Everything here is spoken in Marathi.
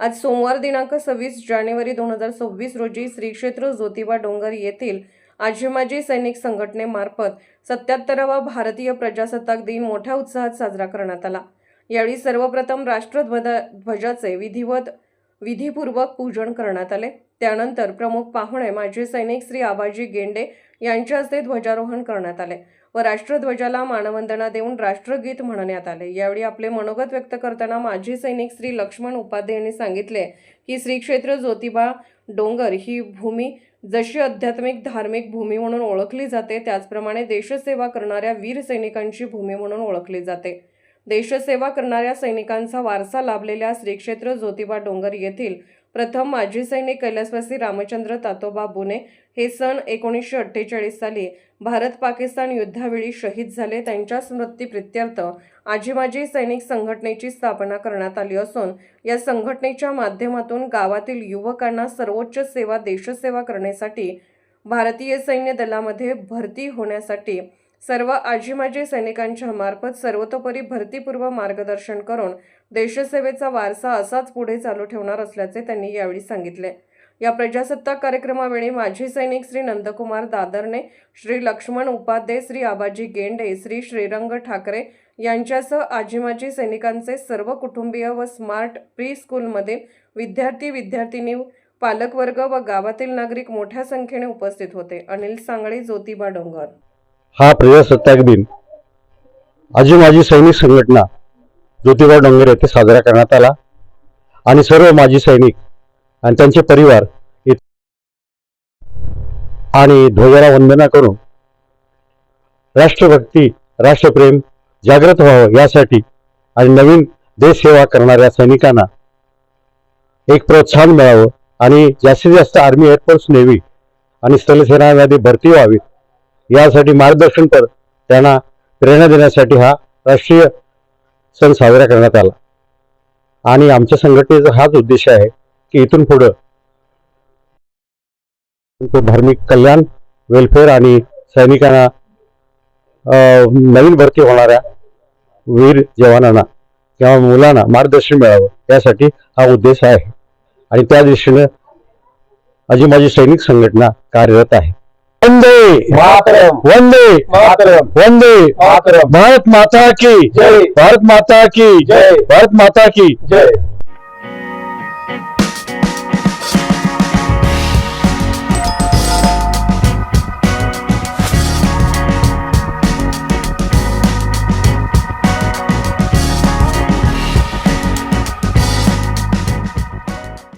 आज सोमवार दिनांक सव्वीस जानेवारी दोन हजार सव्वीस रोजी श्री क्षेत्र ज्योतिबा डोंगर येथील आजी माजी सैनिक संघटनेमार्फत सत्याहत्तरावा भारतीय प्रजासत्ताक दिन मोठ्या उत्साहात साजरा करण्यात आला. यावेळी सर्वप्रथम राष्ट्रध्वज ध्वजाचे विधिवत विधीपूर्वक पूजन करण्यात आले. त्यानंतर प्रमुख पाहुणे माजी सैनिक श्री आबाजी गेंडे यांच्या हस्ते ध्वजारोहण करण्यात आले व राष्ट्रध्वजाला मानवंदना देऊन राष्ट्रगीत म्हणण्यात आले. यावेळी आपले मनोगत व्यक्त करताना माजी सैनिक श्री लक्ष्मण उपाध्ये यांनी सांगितले की श्री क्षेत्र ज्योतिबा डोंगर ही भूमी जशी आध्यात्मिक धार्मिक भूमी म्हणून ओळखली जाते त्याचप्रमाणे देशसेवा करणाऱ्या वीर सैनिकांची भूमी म्हणून ओळखली जाते. देशसेवा करणाऱ्या सैनिकांचा वारसा लाभलेल्या श्रीक्षेत्र ज्योतिबा डोंगर येथील प्रथम माजी सैनिक कैलासवासी रामचंद्र तातोबा बुने हे सन एकोणीसशे अठ्ठेचाळीस साली भारत पाकिस्तान युद्धावेळी शहीद झाले. त्यांच्या स्मृतीप्रित्यर्थ आजी माजी सैनिक संघटनेची स्थापना करण्यात आली असून या संघटनेच्या माध्यमातून गावातील युवकांना सर्वोच्च सेवा देशसेवा करण्यासाठी भारतीय सैन्य दलामध्ये भरती होण्यासाठी सर्व आजीमाजी सैनिकांच्या मार्फत सर्वतोपरी भरतीपूर्व मार्गदर्शन करून देशसेवेचा वारसा असाच पुढे चालू ठेवणार असल्याचे त्यांनी यावेळी सांगितले. या प्रजासत्ताक कार्यक्रमावेळी माजी सैनिक श्री नंदकुमार दादरने श्री लक्ष्मण उपाध्ये श्री आबाजी गेंडे श्री श्रीरंग ठाकरे यांच्यासह आजीमाजी सैनिकांचे सर्व कुटुंबीय व स्मार्ट प्री स्कूलमधील विद्यार्थी विद्यार्थिनी पालकवर्ग व गावातील नागरिक मोठ्या संख्येने उपस्थित होते. अनिल सांगळे ज्योतिबा डोंगर. हा प्रजासत्ताक दिन आजी माजी सैनिक संघटना ज्योतिबा डोंगर येथे साजरा करण्यात आला आणि सर्व माजी सैनिक आणि त्यांचे परिवार आणि ध्वजाला वंदना करून राष्ट्रभक्ती राष्ट्रप्रेम जागृत व्हावं यासाठी आणि नवीन देशसेवा करणाऱ्या सैनिकांना एक प्रोत्साहन मिळावं आणि जास्तीत जास्त आर्मी एअरफोर्स नेव्ही आणि स्थलसेनामध्ये भरती व्हावी यासाठी मार्गदर्शन कर त्यांना प्रेरणा देण्यासाठी हा राष्ट्रीय सण साजरा करण्यात आला. आणि आमच्या संघटनेचा हाच उद्देश आहे की इथून पुढं तो धार्मिक कल्याण वेलफेअर आणि सैनिकांना नवीन भरती होणाऱ्या वीर जवानांना किंवा मुलांना मार्गदर्शन मिळावं यासाठी हा उद्देश आहे. आणि त्या दृष्टीनं अजी माझी सैनिक संघटना कार्यरत आहे. वंदे। मातरम। वंदे। मातरम। वंदे। मातरम। भारत माता की। जय। भारत माता की। जय। भारत माता की। जय।